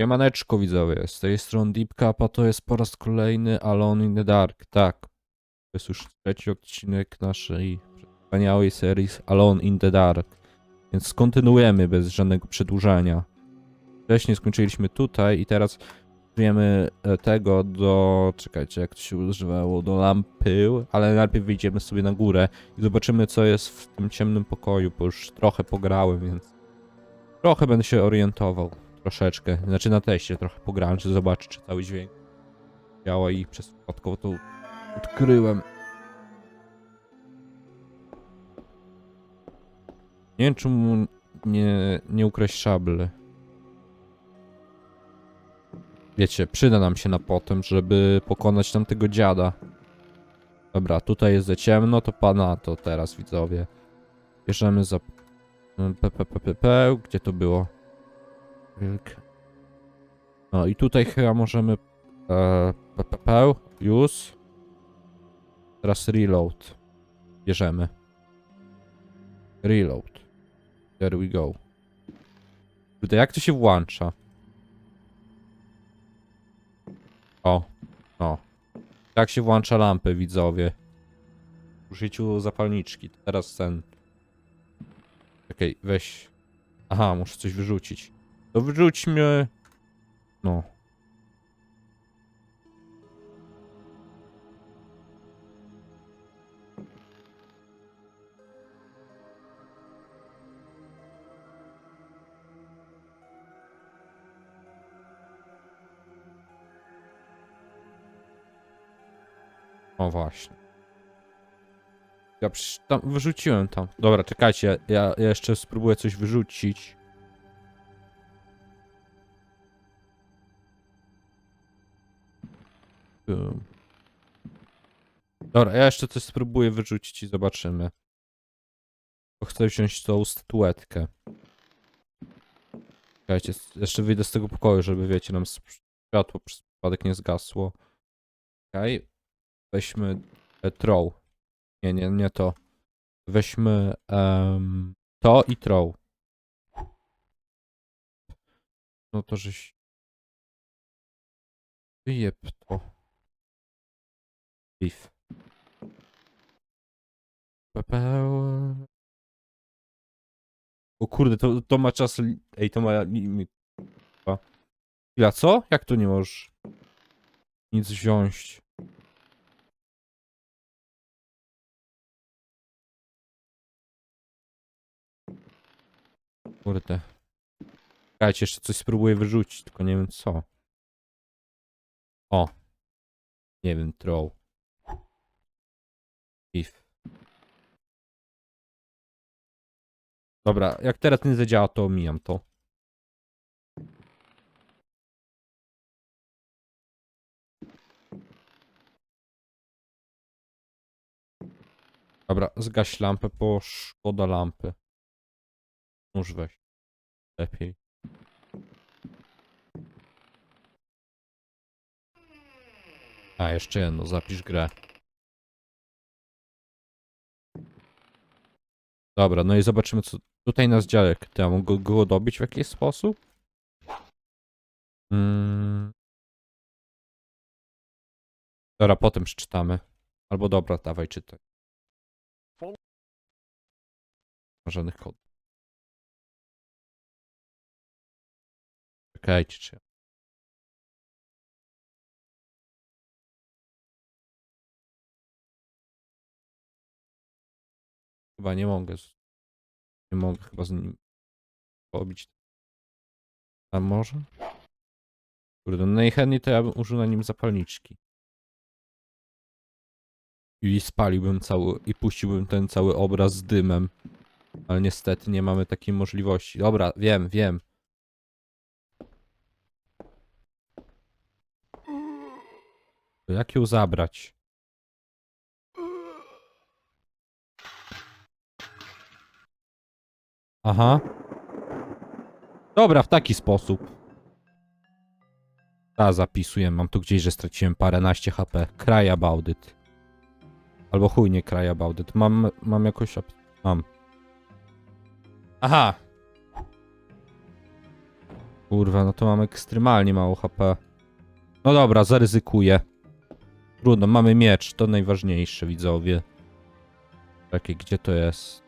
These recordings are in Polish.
Siemaneczko widzowie, z tej strony Deep Cup, a to jest po raz kolejny Alone in the Dark, tak. To jest już trzeci odcinek naszej wspaniałej serii Alone in the Dark. Więc kontynuujemy bez żadnego przedłużania. Wcześniej skończyliśmy tutaj i teraz użyjemy e, tego do... czekajcie, jak to się używało, do lampy, ale najpierw wyjdziemy sobie na górę i zobaczymy co jest w tym ciemnym pokoju, bo już trochę pograłem, więc trochę będę się orientował. Troszeczkę. Znaczy na teście trochę pograłem, czy zobaczyć, czy cały dźwięk działa i przez przypadkowo to odkryłem. Nie wiem, czemu nie, nie ukraść szably. Wiecie, przyda nam się na potem, żeby pokonać tamtego dziada. Dobra, tutaj jest za ciemno, to pana to teraz, widzowie. Bierzemy za... P, p, p, p, p. Gdzie to było? Wilk. No i tutaj chyba możemy... E, use. Teraz reload. Bierzemy. Reload. There we go. Tutaj jak to się włącza? O, o. Tak się włącza lampę, widzowie. W użyciu zapalniczki. Teraz ten. Okej, weź. Aha, muszę coś wyrzucić. To wyrzućmy. No. O właśnie. Ja tam wyrzuciłem tam. Dobra, czekajcie, ja, ja jeszcze spróbuję coś wyrzucić. Dobra, ja jeszcze coś spróbuję wyrzucić i zobaczymy. Bo chcę wziąć tą statuetkę. Czekajcie, jeszcze wyjdę z tego pokoju, żeby wiecie, nam światło przez przypadek nie zgasło. Okej. Weźmy e, throw. Nie, nie, nie to. Weźmy em, to i throw. No to żeś... Wyjeb to. Beef. O kurde, to, to ma czas... Ej, to ma. Chwila, co? Jak to nie możesz nic wziąć? Kurde. Czekajcie, jeszcze coś spróbuję wyrzucić, tylko nie wiem co. O. Nie wiem, throw. Dobra, jak teraz nie zadziała, to omijam to. Dobra, zgaś lampę, bo szkoda lampy. Nóż weź. Lepiej. A, jeszcze jedno, zapisz grę. Dobra, no i zobaczymy co tutaj nas dziadek. Ty, a mógł go dobić w jakiś sposób? Mm. Dobra, potem przeczytamy. Albo dobra, dawaj czytaj. Żadnych kodów. Czekajcie, czy... Chyba nie mogę. z- Nie mogę chyba z nim pobić. A może? Kurde, no najchętniej to ja bym użył na nim zapalniczki. I spaliłbym cały, i puściłbym ten cały obraz z dymem. Ale niestety nie mamy takiej możliwości. Dobra, wiem, wiem. Jak ją zabrać? Aha. Dobra, w taki sposób. Ta zapisuję, mam tu gdzieś, że straciłem paręnaście HP. Cry about it. Albo chuj, nie cry about it. Mam, mam jakoś... Mam. Aha. Kurwa, no to mam ekstremalnie mało HP. No dobra, zaryzykuję. Trudno, mamy miecz, to najważniejsze, widzowie. Czekaj, gdzie to jest?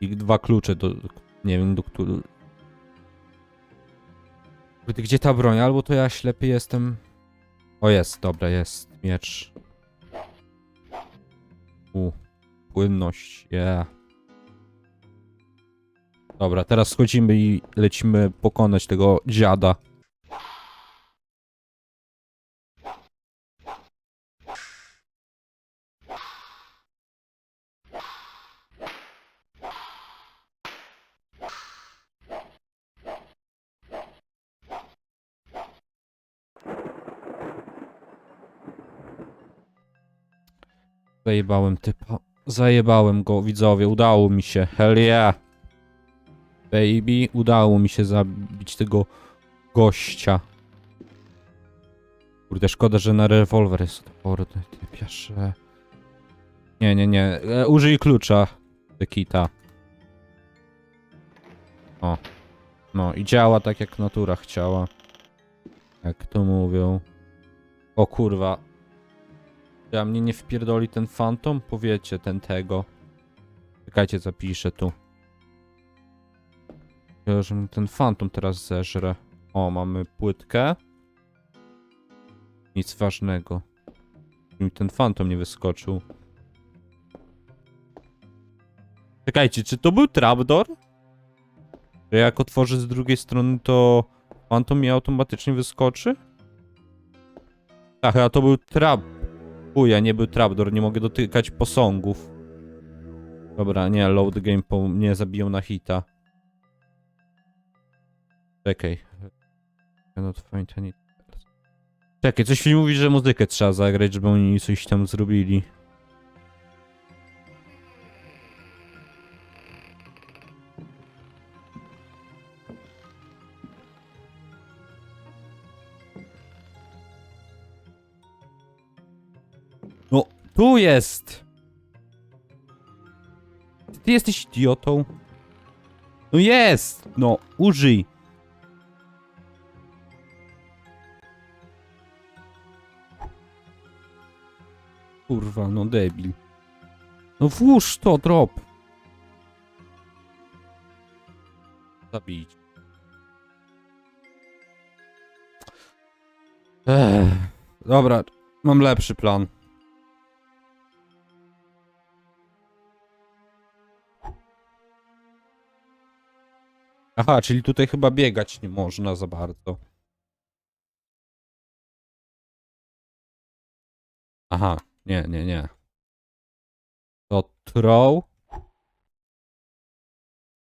I dwa klucze do... Nie wiem, do których... Gdzie ta broń? Albo to ja ślepy jestem... O, jest, dobra, jest. Miecz. U. Płynność, yeah. Dobra, teraz schodzimy i lecimy pokonać tego dziada. Zajebałem typa. Zajebałem go, widzowie, udało mi się. Hell yeah. Baby, udało mi się zabić tego gościa. Kurde, szkoda, że na rewolwer jest odporny, ty piesze. Nie, nie, nie. E, użyj klucza. Tekita. O. No i działa tak, jak natura chciała. Jak to mówią. O kurwa. Ja mnie nie wpierdoli ten fantom? Powiecie, ten tego. Czekajcie, zapiszę tu. Ja, że ten fantom teraz zeżre. O, mamy płytkę. Nic ważnego. Mi ten fantom nie wyskoczył. Czekajcie, czy to był trapdoor? Że jak otworzę z drugiej strony, to fantom mi automatycznie wyskoczy? Tak, a to był trap. Uja, nie był trapdoor, nie mogę dotykać posągów. Dobra, nie, load game po mnie zabiją na hita. Czekaj. Cannot find any... Czekaj, coś mi mówi, że muzykę trzeba zagrać, żeby oni coś tam zrobili. Tu jest! Ty jesteś idiotą? No jest! No, użyj! Kurwa, no debil. No włóż to, drop. Zabić. Ech. Dobra, mam lepszy plan. Aha, czyli tutaj chyba biegać nie można za bardzo. Aha, nie, nie, nie. To throw.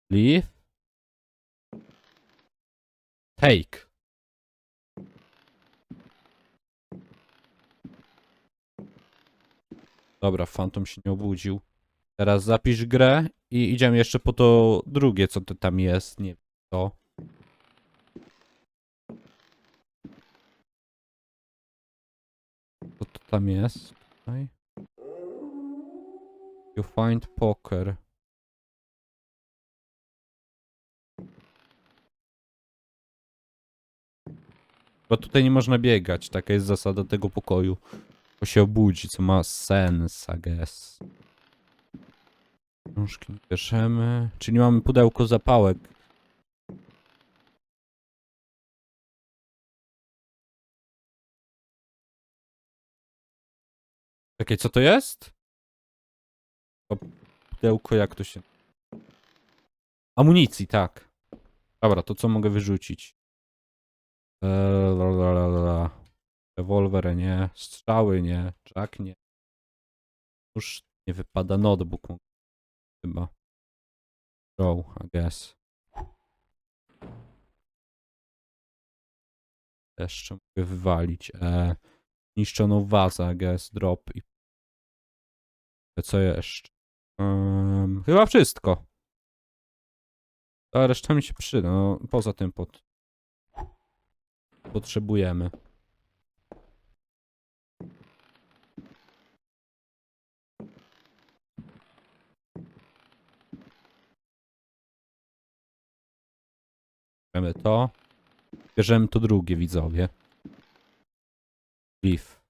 Leave. Take. Dobra, Phantom się nie obudził. Teraz zapisz grę i idziemy jeszcze po to drugie, co to tam jest. Nie co. Co to tam jest? Tutaj. You find poker. Bo tutaj nie można biegać, taka jest zasada tego pokoju. Bo się obudzi, co ma sens, I guess. Książki bierzemy. Czyli mamy pudełko zapałek. Czekaj, co to jest? To pudełko, jak to się... Amunicji, tak. Dobra, to co mogę wyrzucić? Eee. Rewolwer nie, strzały nie, czak nie. Już nie wypada notebook chyba. Row, I guess. Jeszcze mogę wywalić. E, niszczoną wazę, I guess. Drop i... Co jeszcze? Em, chyba wszystko. A reszta mi się przyda. No, poza tym pod... potrzebujemy. Bierzemy to. Bierzemy to drugie, widzowie. Beef.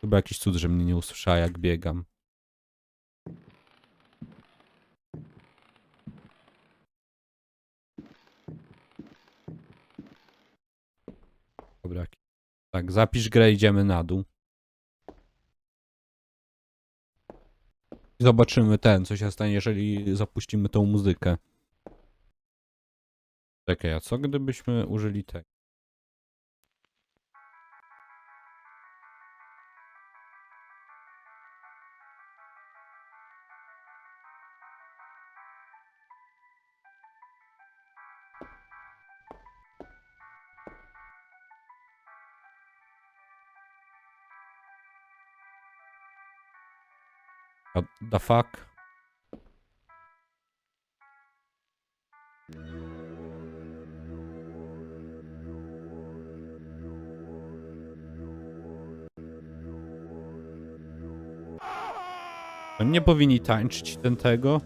Chyba jakiś cud, że mnie nie usłyszała, jak biegam. Dobra. Tak, zapisz grę, idziemy na dół. Zobaczymy ten, co się stanie, jeżeli zapuścimy tą muzykę. Czekaj, a co gdybyśmy użyli tego? What the fuck? Oni nie powinni tańczyć ten tego?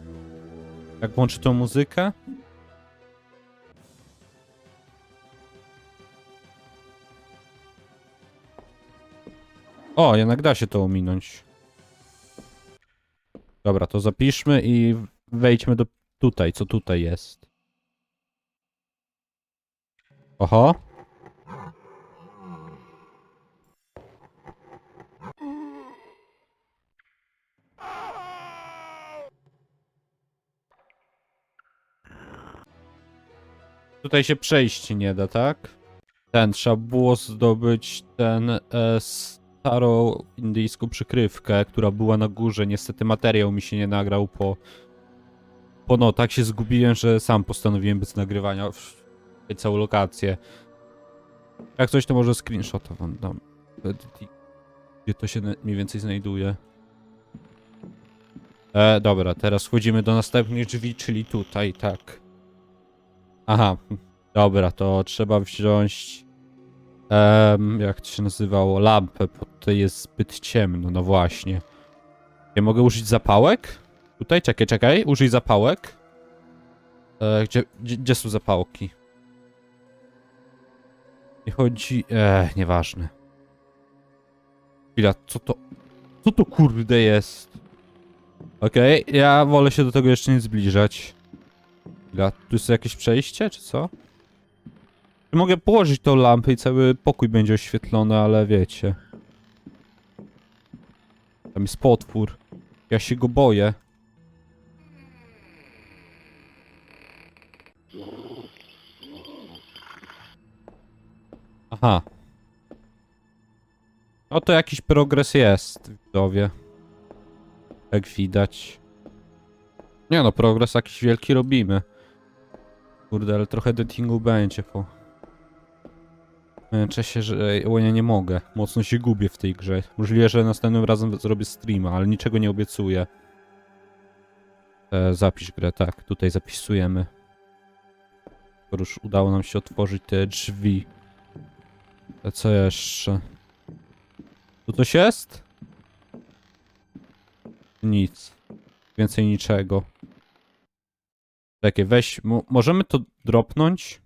Jak włączy tą muzykę? O, jednak da się to ominąć. Dobra, to zapiszmy i wejdźmy do tutaj, co tutaj jest. Oho. Tutaj się przejść nie da, tak? Ten, trzeba było zdobyć ten e, starą indyjską przykrywkę, która była na górze. Niestety materiał mi się nie nagrał po... Po no, tak się zgubiłem, że sam postanowiłem bez nagrywania w całą lokację. Jak coś, to może screenshota wam dam. Gdzie to się mniej więcej znajduje. E, dobra, teraz wchodzimy do następnych drzwi, czyli tutaj, tak. Aha, dobra, to trzeba wziąć... Em, jak to się nazywało? Lampę, bo tutaj jest zbyt ciemno, no właśnie. Ja mogę użyć zapałek? Tutaj, czekaj, czekaj, użyj zapałek. E, gdzie, gdzie, gdzie są zapałki? Nie chodzi... Eee, nieważne. Chwila, co to... Co to kurde jest? Okej, ja wolę się do tego jeszcze nie zbliżać. Chwila, tu jest jakieś przejście, czy co? Mogę położyć tą lampę i cały pokój będzie oświetlony, ale wiecie. Tam jest potwór. Ja się go boję. Aha. No to jakiś progres jest, widzowie. Jak widać. Nie no, progres jakiś wielki robimy. Kurde, ale trochę editingu będzie po... Męczę się, że o, ja nie mogę. Mocno się gubię w tej grze. Możliwe, że następnym razem zrobię streama, ale niczego nie obiecuję. E, zapisz grę, tak. Tutaj zapisujemy. Skoro już udało nam się otworzyć te drzwi. A co jeszcze? Tu coś jest? Nic. Więcej niczego. Czekaj, weź. Mo możemy to dropnąć?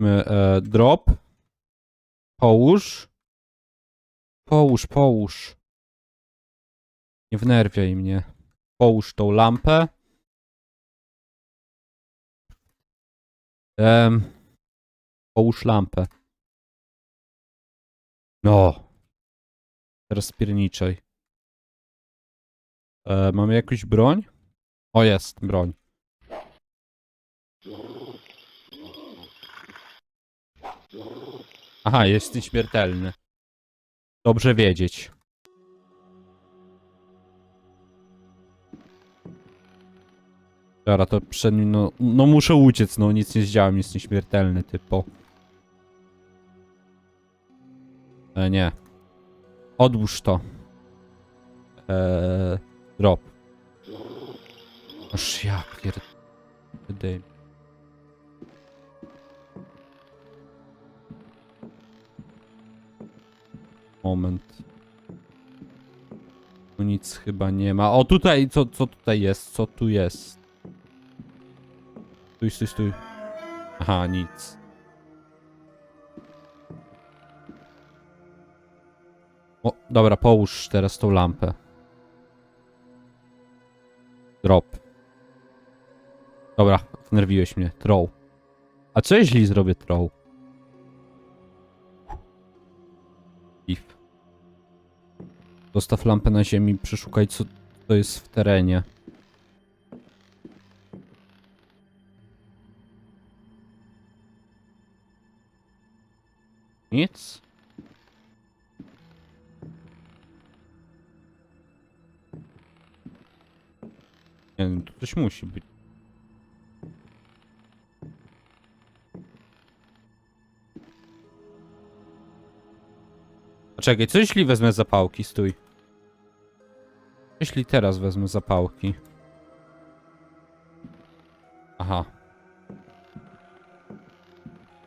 E, drop. Połóż. Połóż, połóż. Nie wnerwiaj mnie. Połóż tą lampę. Em, połóż lampę. No. Teraz spierniczaj. E, mamy jakąś broń? O, jest, broń. Aha, jest nieśmiertelny. Dobrze wiedzieć. Dobra, to przed nim, no, no muszę uciec, no nic nie zdziałam, jest nieśmiertelny typo. E, nie. Odłóż to. Eee, drop. Aż ja pierd... Dej. Moment. Tu nic chyba nie ma. O, tutaj, co, co tutaj jest? Co tu jest? Stój, stój, stój. Aha, nic. O, dobra, połóż teraz tą lampę. Drop. Dobra, wnerwiłeś mnie. Throw. A co jeśli zrobię throw? Zostaw lampę na ziemi, przeszukaj co to jest w terenie. Nic? Nie wiem, tu coś musi być. Czekaj, co jeśli wezmę zapałki? Stój. Jeśli teraz wezmę zapałki. Aha.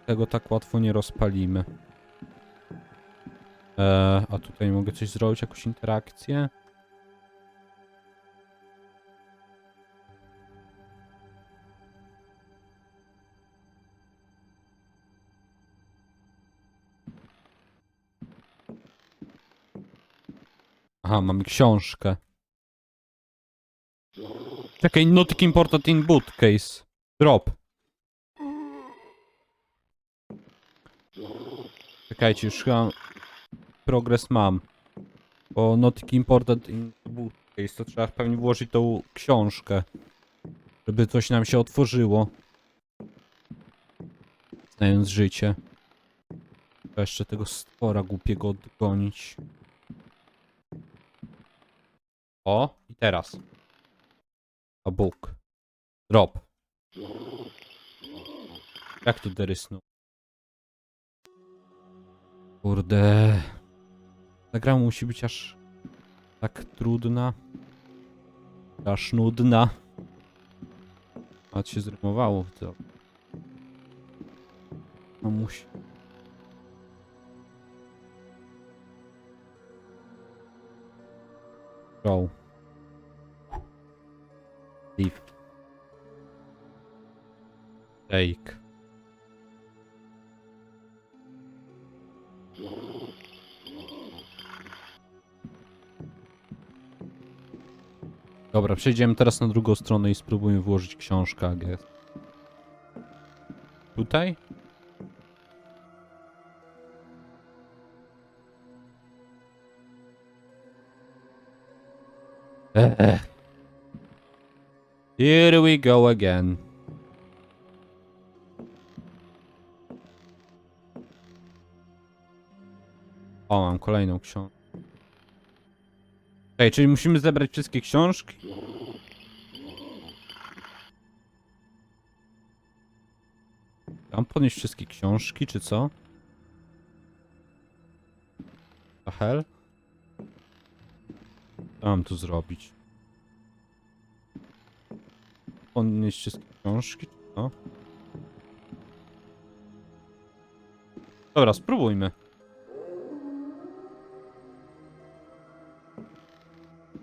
Tego tak łatwo nie rozpalimy. Eee, a tutaj mogę coś zrobić, jakąś interakcję? Aha, mamy książkę. Czekaj, not important in bootcase. Drop. Czekajcie, już chyba progres mam. Bo not important in bootcase, to trzeba pewnie włożyć tą książkę. Żeby coś nam się otworzyło. Znając życie. Trzeba jeszcze tego stwora głupiego odgonić. O, i teraz. A book. Drop. Jak tu derysnął? Kurde. Ta gra musi być aż tak trudna. Aż nudna. A się zrymowało to. No musi. Go. Leave. Take. Dobra, przejdziemy teraz na drugą stronę i spróbujemy włożyć książkę AGS. Tutaj? Eee. Here we go again. O, mam kolejną książkę. Ej, czyli musimy zebrać wszystkie książki? Mam podnieść wszystkie książki, czy co? A hell? Co mam tu zrobić? Podnieść wszystkie książki, co? Dobra, spróbujmy.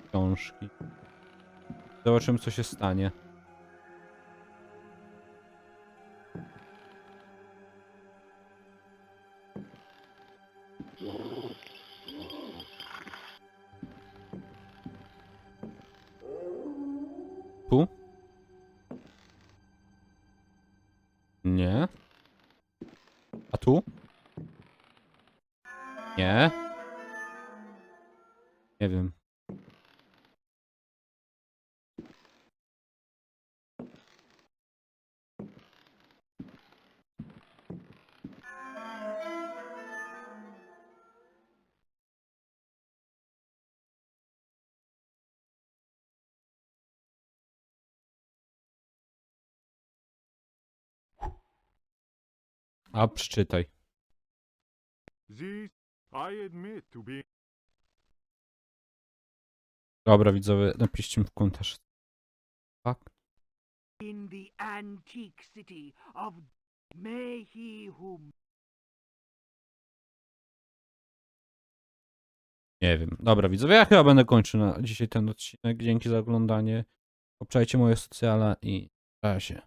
Książki. Zobaczymy, co się stanie. Nie. Nie wiem. A przeczytaj. This I admit to be Dobra, widzowie, napiszcie mi w komentarzu. Tak? in the antique city of may he whom Nie wiem. Dobra, widzowie, ja chyba będę kończył na dzisiaj ten odcinek. Dzięki za oglądanie. Obczajcie moje socjale i na razie.